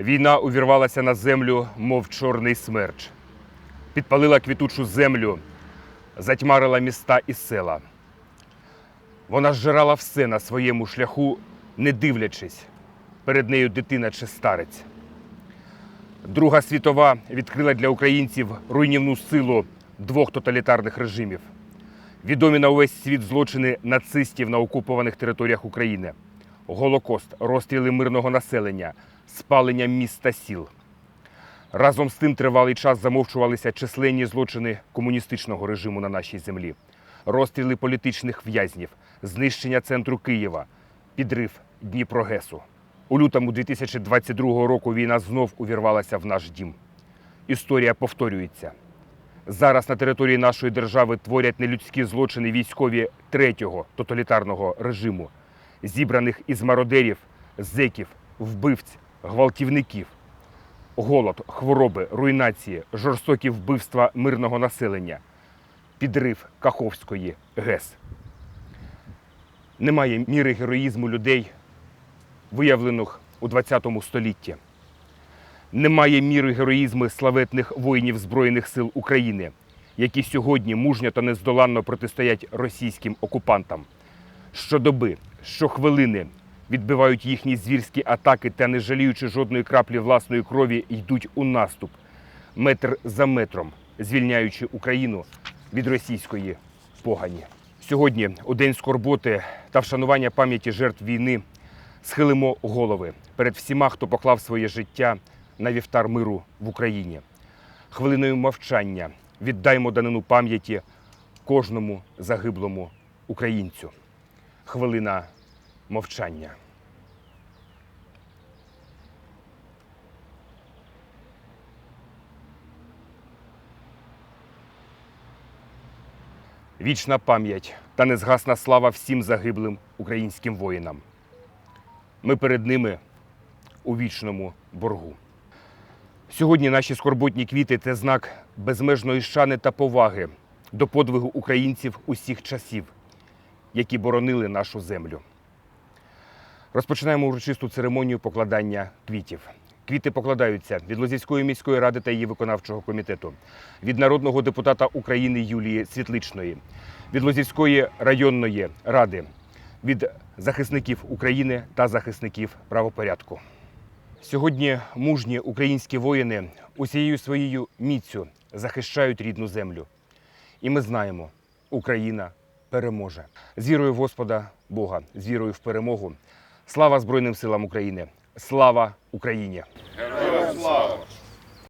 Війна увірвалася на землю, мов чорний смерч. Підпалила квітучу землю, затьмарила міста і села. Вона зжирала все на своєму шляху, не дивлячись, перед нею дитина чи старець. Друга світова відкрила для українців руйнівну силу двох тоталітарних режимів. Відомі на увесь світ злочини нацистів на окупованих територіях України, Голокост, розстріли мирного населення, спалення міст та сіл. Разом з тим тривалий час замовчувалися численні злочини комуністичного режиму на нашій землі, розстріли політичних в'язнів, знищення центру Києва, підрив Дніпрогесу. У лютому 2022 року війна знов увірвалася в наш дім. Історія повторюється. Зараз на території нашої держави творять нелюдські злочини військові третього тоталітарного режиму, зібраних із мародерів, зеків, вбивць, гвалтівників. Голод, хвороби, руйнації, жорстокі вбивства мирного населення, підрив Каховської ГЕС. Немає міри героїзму людей, виявлених у ХХ столітті. Немає міри героїзму славетних воїнів Збройних сил України, які сьогодні мужньо та нездоланно протистоять російським окупантам. Щодоби, щохвилини відбивають їхні звірські атаки та, не жаліючи жодної краплі власної крові, йдуть у наступ, метр за метром, звільняючи Україну від російської погані. Сьогодні, у день скорботи та вшанування пам'яті жертв війни, схилимо голови перед всіма, хто поклав своє життя на вівтар миру в Україні. Хвилиною мовчання віддаймо данину пам'яті кожному загиблому українцю. Хвилина мовчання. Вічна пам'ять та незгасна слава всім загиблим українським воїнам. Ми перед ними у вічному боргу. Сьогодні наші скорботні квіти це знак безмежної шани та поваги до подвигу українців усіх часів, які боронили нашу землю. Розпочинаємо урочисту церемонію покладання квітів. Квіти покладаються від Лозівської міської ради та її виконавчого комітету, від народного депутата України Юлії Світличної, від Лозівської районної ради, від захисників України та захисників правопорядку. Сьогодні мужні українські воїни усією своєю міцю захищають рідну землю. І ми знаємо, Україна переможе. З вірою Господа Бога, з вірою в перемогу. Слава Збройним силам України! Слава Україні! Героям слава!